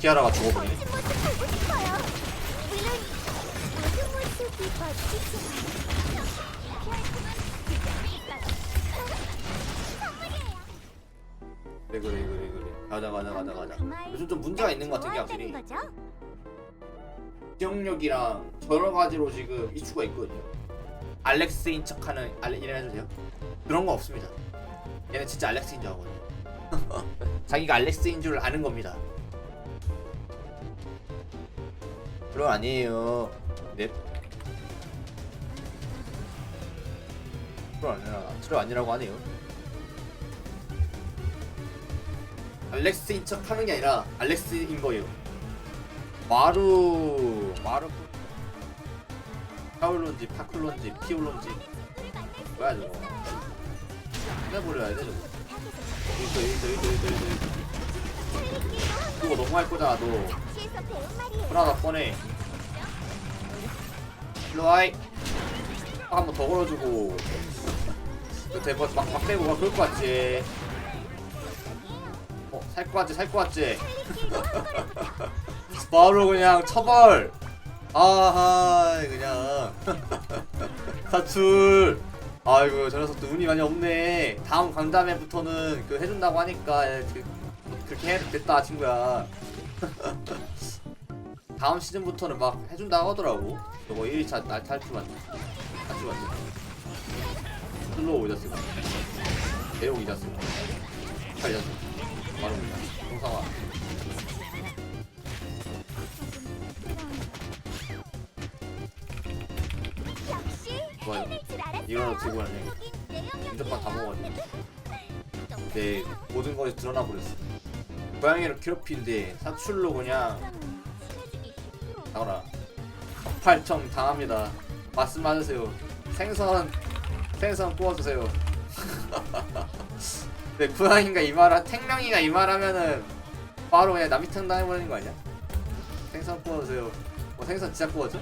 키아라가 죽어버리네. 그래 그래 그래 그래. 가자 가자 가자 가자. 요즘 좀 문제가 있는 것 같은 게 확실히? 기억력이랑 여러 가지로 지금 이슈가 있거든요. 알렉스인 척하는 알레 이래 해주세요. 그런 거 없습니다. 얘는 진짜 알렉스인 줄 알거든요. 자기가 알렉스인 줄 아는 겁니다. 그럼 아니에요. 넵. 트롤 아니라 트롤 아니라고 하네요. 알렉스인 척 하는 게 아니라 알렉스인 거예요. 마루 마루 파울론지 파클론지 피올론지 뭐야 저거 끝내버려야 돼 저거 이거 이거 이거 이거 이거 이 거 그거 너무 할 거잖아 너. 하나 꺼내 일로 와이. 한번 더 걸어주고. 너 대박 막, 막 빼고 막 그럴 거 같지? 어? 살 거 같지 살 거 같지? 바로 그냥 처벌. 아하 그냥. 사출. 아이고 저 녀석도 운이 많이 없네. 다음 강자매부터는 그 해준다고 하니까 그, 그렇게 해도 됐다 친구야. 다음 시즌부터는 막 해준다고 하더라고. 저거 1일차 날 탈출만 탈출만 슬로우 이자스 대용 이자스 칼 이자스 바로 동상화. 역시 좋아요. 이거로 들고. 왔네 인접반 다 먹어가지고 내 모든 것이 드러나 버렸어 고양이를 괴롭히는데 사출로 그냥. 나오라 팔청 당합니다 말씀 맞으세요 생선 생선 구워주세요 네 고양이가 이 말하 택명이가 이 말하면은 바로 그냥 남이탕 당해버리는 거 아니야? 생선 구워주세요 뭐 생선 진짜? 구워줘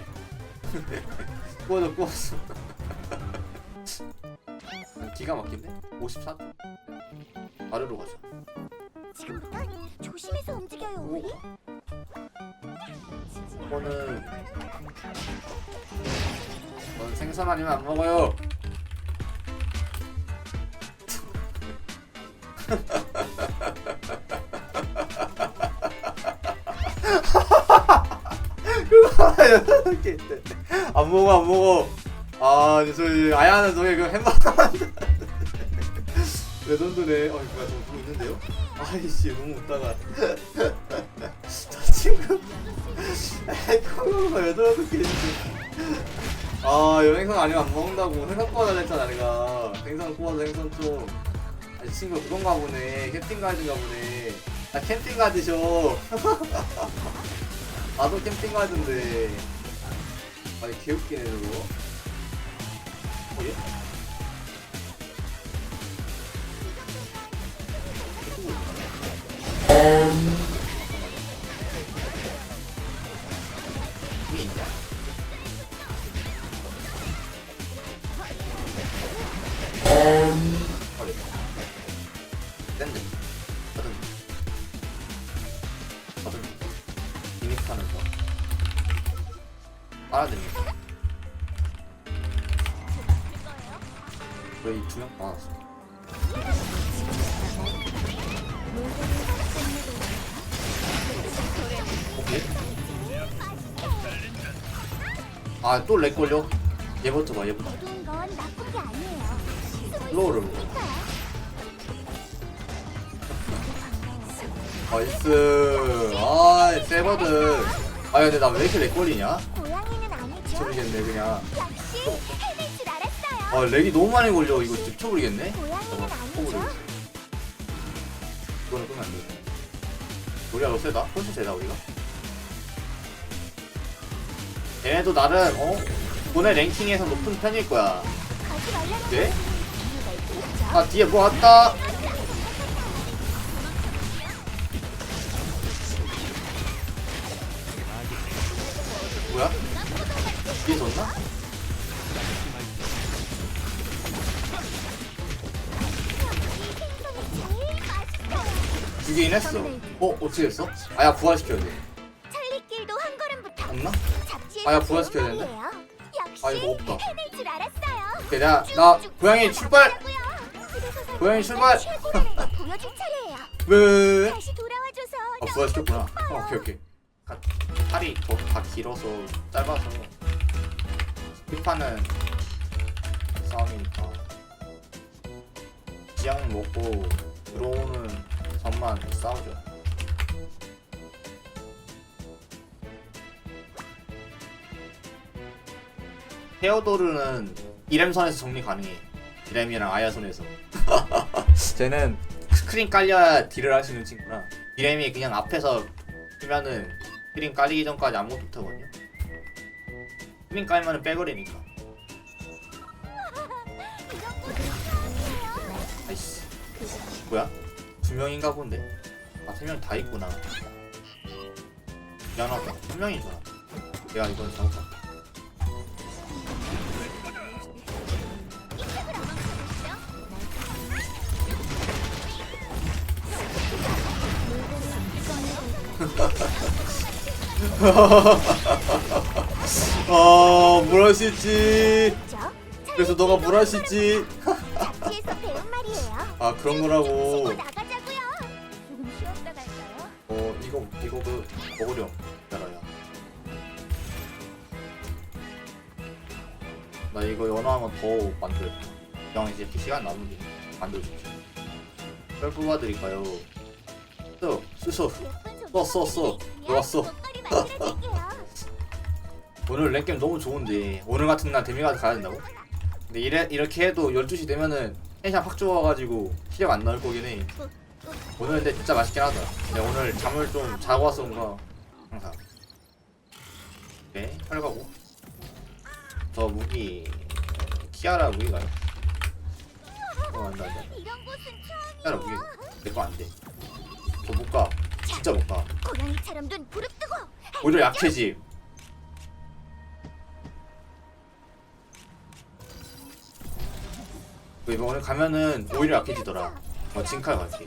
구워줘 기가 막힌데? 54초 아래로 가자 조심해서 움직여요 오. 우리. 이거는 넌 생선 아니면 안 먹어요. 안 먹어 안 먹어. 아, 저 아야는 저기 그 햄버거 레전드네. 어, 저 누구 있는데요? 아이씨, 너무 웃다가. 저 친구. 코로나가 왜 저렇게? 아, 여행선 아니면 안 먹는다고 생선 구워달라 했잖아, 내가. 생선 구워서 생선 좀. 아, 친구 그건가 보네. 캠핑 가든가 보네. 아, 캠핑 가드셔. 나도 캠핑 가던데. 아니, 개웃기네, 저거. 어, 얘? 샌드. 버튼. 버튼. 이믹하면서. 빨아들입니다. 저희 두명 많았어. 오케이. 아, 또 렉 걸려? 얘부터 봐, 얘부터. 슬로우를 먹어. 나이스. 아, 세버드. 아, 근데 나 왜 이렇게 렉 걸리냐? 미쳐버리겠네, 그냥. 아, 렉이 너무 많이 걸려. 이거 미쳐버리겠네? 잠깐만, 아니죠. 포부를. 이거는 끄면 안 돼. 우리가 더 세다? 훨씬 세다, 우리가. 얘네도 나름, 어? 돈의 랭킹에서 높은 편일 거야. 네? 아, 뒤에 뭐 왔다! 뭐야? 뒤에 졌나? 죽이긴 했어. 어 어떻게 됐어? 아야 부활시켜야 돼. 아, 야, 배운 부활시켜야 되는데? 아 이거 없다. 오케이 내가 나 고양이 출발. 고양이 출발. 왜? 아 부활시켰구나. 기뻐요. 어, 오케이 오케이. 가- 팔이 더 다 길어서 짧아서 힙하는 싸움이니까 지향 먹고 들어오는 전만 싸우죠. 헤어도르는 이렘선에서 정리 가능해. 이렘이랑 아야손에서. 쟤는 스크린 깔려야 딜을 할 수 있는 친구라. 이렘이 그냥 앞에서 뛰면은 스크린 깔리기 전까지 아무것도 못하거든요. 스크린 깔면은 빼버리니까. 아이씨. 뭐야? 두 명인가 본데. 아, 세 명 다 있구나. 미안하다. 한 알았다. 내가 이건 잘못 봤다. 아, 뭘 하실지. 그렇죠? 그래서 너가 뭘. 잡지에서 배운 말이에요. 아, 그런 거라고. 나가자고요. 쉬었다 갈까요? 어 이거 이거 그 먹으렴 기다려요 나 이거 연어하면 더 만들 그냥 이제 그 시간 남으니 만들어줄게 별 뽑아드릴까요? 써 쓰소 써, 써, 써. 좋았어. 오늘 렉겜 너무 좋은데 오늘 같은 날 데미가드 가야 된다고? 근데 이래, 이렇게 해도 12시 되면은 텐션 확 좋아가지고 시력 안 나올 거긴 해 오늘 근데 진짜 맛있긴 하다 근데 오늘 잠을 좀 자고 와서 그런가 항상 오케이 혈가고 저 무기 키아라 무기가요? 어 안돼 안돼 키아라 무기. 내거 안돼 저 못가 진짜 못가 고양이처럼 눈 부릅뜨고. 오히려 약해지. 그 이번에 가면은 오히려 약해지더라. 어 징칼 갈게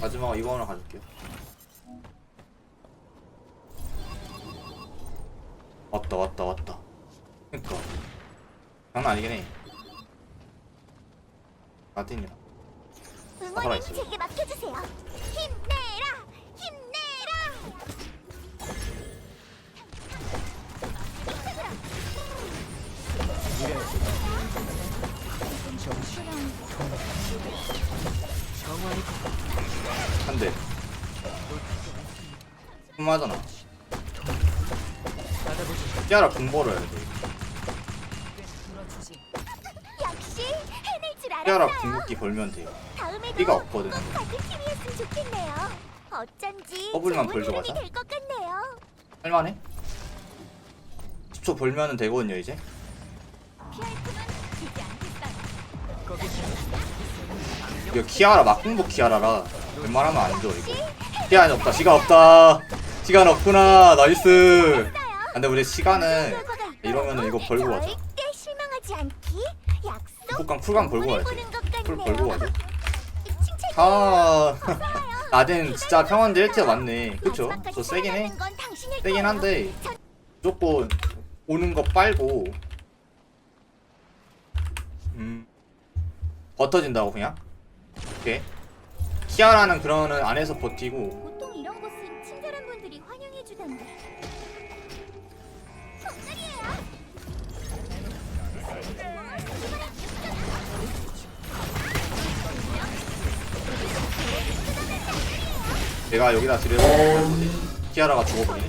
마지막으로 이거 하나 가줄게요. 왔다 왔다 왔다. 그니까. 장난 아니긴 해. 라틴이라 응원은 살아있어요. 제게 맡겨주세요. 힘내라, 힘내라. 한대 hum하잖아 깨알아 공부를 해야 돼 역시 알았어요. 궁극기 벌면 돼 다음에도 삐가 없거든. 꼭 같은 팀이었으면 좋겠네요. 어쩐지 더블만 좋은 벌죠. 될것 같네요. 할만해? 10초 벌면은 되거든요 이제. 이거 키아라 막공복 키아라라 웬만하면 안 줘 이거 시간이 없다 시간 없다 시간 없구나 나이스 아, 근데 우리 시간은 이러면은 이거 벌고 가자 절대 실망하지 않기 약속. 국강 쿨강 벌고 가야지. 벌고 가자 칭찬. 아. 나den 진짜 평원대 1티어 맞네. 그쵸? 저 세긴 해. 세긴 한데 무조건 오는 거 빨고 음 버텨진다고 그냥? 오케이. 키아라는 그러는 안에서 버티고 내가 여기다 들여서 키아라가 죽어버리네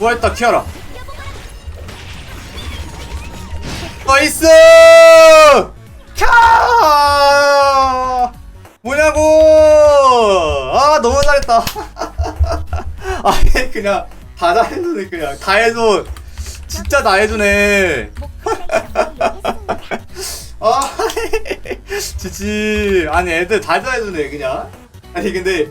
부활했다 키아라. 나이스! 캬! 뭐냐고! 아 너무 잘했다. 아니 그냥 다 잘해주네 그냥. 다 해줘. 진짜 다 해주네. 아 지지. 아니 애들 다 잘해주네 그냥. 아니 근데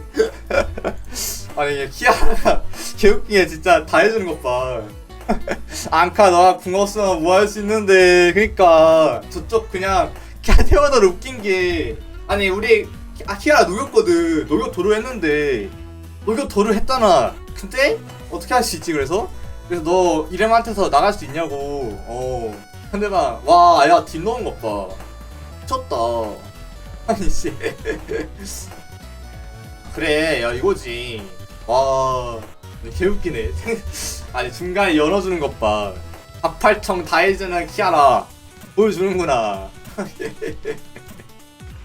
아니 키아가 개웃기게 진짜 다 해주는 것봐. 앙카 너가 궁 없으면 뭐 할 수 있는데. 그니까. 저쪽 그냥 키아 태워도 웃긴 게. 아니 우리 아 키아가 녹였거든. 녹여 도루 했는데. 녹여 도루 했잖아. 근데 어떻게 할 수 있지 그래서? 그래서 너 이름한테서 나갈 수 있냐고. 어. 근데 막 와야 뒷 넣은 것봐. 미쳤다. 아니 씨. 그래 야 이거지 와 개웃기네. 아니 중간에 열어주는 것봐. 박팔청 다 해주는 키아라. 보여주는구나.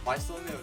맛있었네요